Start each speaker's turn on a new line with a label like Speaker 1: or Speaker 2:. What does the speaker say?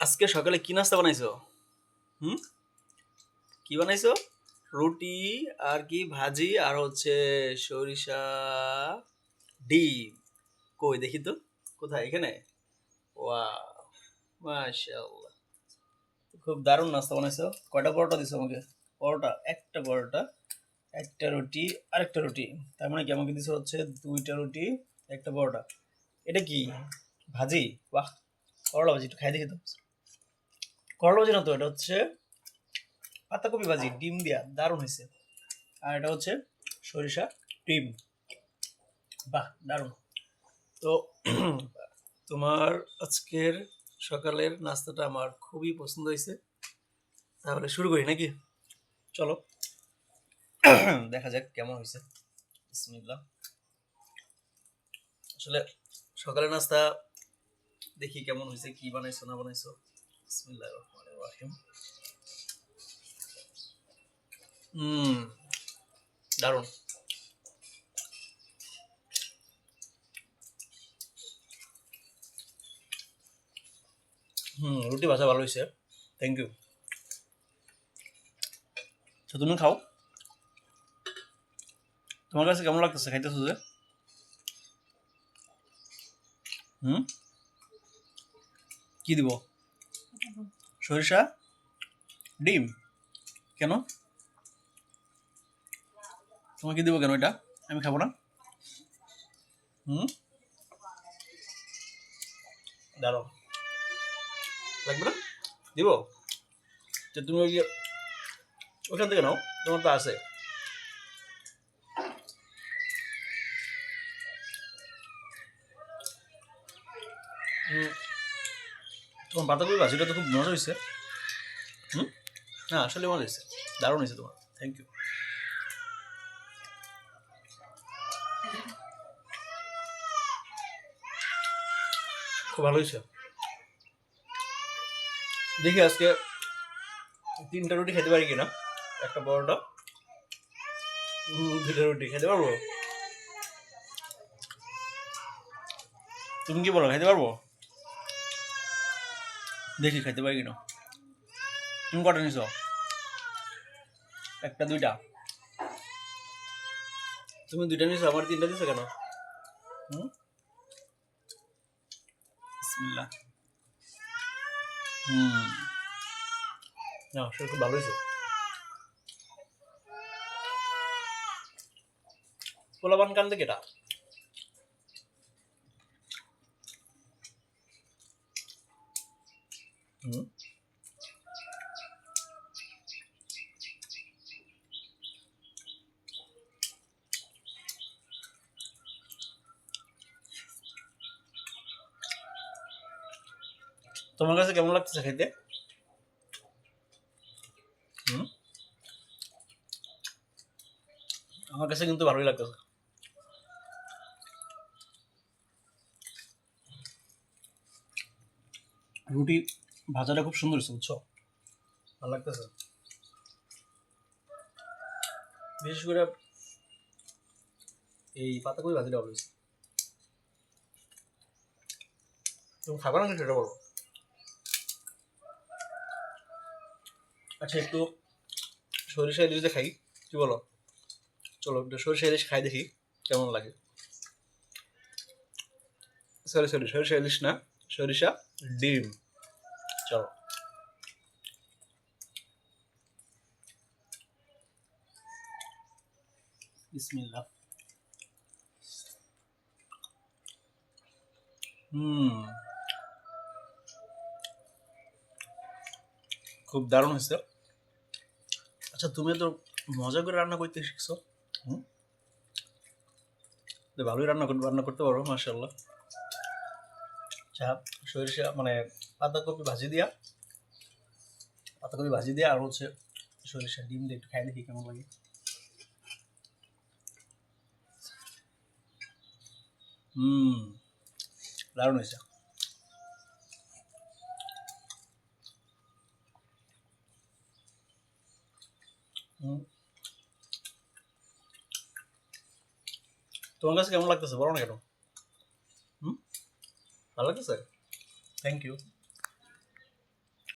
Speaker 1: আজকে সকালে কি নাস্তা বানাইছো? হুম? কি বানাইছো? রুটি আর কি ভাজি আর হচ্ছে সরিষা ডিম। কই দেখি তো, কোথায়? এখানে? ওয়া মাশাআল্লাহ। খুব দারুণ নাস্তা বানাইছো। কয়টা পরোটা দিছো আমাকে? পরোটা, একটা পরোটা, একটা রুটি, আরেকটা রুটি। তার মানে কি আমাকে দিছো হচ্ছে দুইটা রুটি, একটা পরোটা। এটা কি? ভাজি? বাহ, পরোটা ভাজি, একটু খাই দেখি তো। করলা ভাজি না তো, এটা হচ্ছে পাতাকপি ভাজি, ডিম দিয়া, দারুণ হয়েছে। আর এটা হচ্ছে সরিষা ডিম। বাহ, দারুণ। তো তোমার আজকের সকালের নাস্তাটা আমার খুবই পছন্দ হয়েছে। তাহলে শুরু করি নাকি? চলো। দেখা যাক কেমন হয়েছে। বিসমিল্লাহ। আসলে সকালের নাস্তা দেখি কেমন হয়েছে, কি বানাইছো, না বানাইছো। বিসমিল্লাহ রহমান রাহিম হুম রুটি ভাজা ভালো হয়েছে থ্যাংক ইউ তো তুমি খাও? তোমার কাছে কেমন লাগতেছে খাইতেছো যে। হুম কি দিব? সরিষা? ডিম? কেন? তোমাকে দিব কেন এটা? আমি খাব না। হুম? দাঁড়ো লাগবে না? দিব? তো তুমি ওই যে- ওখান থেকে নাও, তোমার তো আছে। হুম। তোমার বাঁধাকপি ভাজিটা তো খুব মজা হয়েছে হুম? না, আসলে মজা হয়েছে দারুণ হয়েছে তোমার। থ্যাংক ইউ খুব ভালো হয়েছে দেখি আজকে তিনটা রুটি খেতে পারি কিনা? একটা বড়টা দুটা রুটি। খেতে পারব? তুমি কি বলো, খেতে পারব? দেখি খেতে পারি কিনা? তুমি কটা নিছ? একটা, দুইটা। তুমি দুইটা নিছো, আমার তিনটা দিছো কেন? বিসমিল্লাহ। হুম। না, আসলে খুব ভালো হয়েছে। পোলাবান কান থেকে এটা? তোমার কাছে কেমন লাগতেছে খেতে আমার কাছে কিন্তু ভালোই লাগতেছে। রুটি ভাজাটা খুব সুন্দর হয়েছে, বুঝছ? ভালো লাগতেছে। বিশেষ করে এই পাতাকপি ভাজিটা ভালো হয়েছে। তুমি খাবার না সেটা বলো। আচ্ছা একটু সরিষা ইলিশ দিয়ে খাই, কি বলো? চলো, একটু সরিষা ইলিশ খাই দেখি, কেমন লাগে? সরি সরি সরিষা ইলিশ না, সরিষা ডিম। চলো। হুম। খুব দারুণ হয়েছে। আচ্ছা তুমি তো মজা করে রান্না করতে শিখছো? হুম। ভালোই রান্না রান্না করতে পারো মাশাল্লাহ আচ্ছা সরিষা মানে পাতাকপি ভাজি দিয়া। পাতাকপি ভাজি দিয়া আর হচ্ছে সরিষা ডিম দিয়ে একটু খাই দেখি কেমন লাগে। হুম দারুণ হয়েছে। তোমার কাছে কেমন লাগতেছে? বলো না কেন। ভালো লাগতেছে থ্যাংক ইউ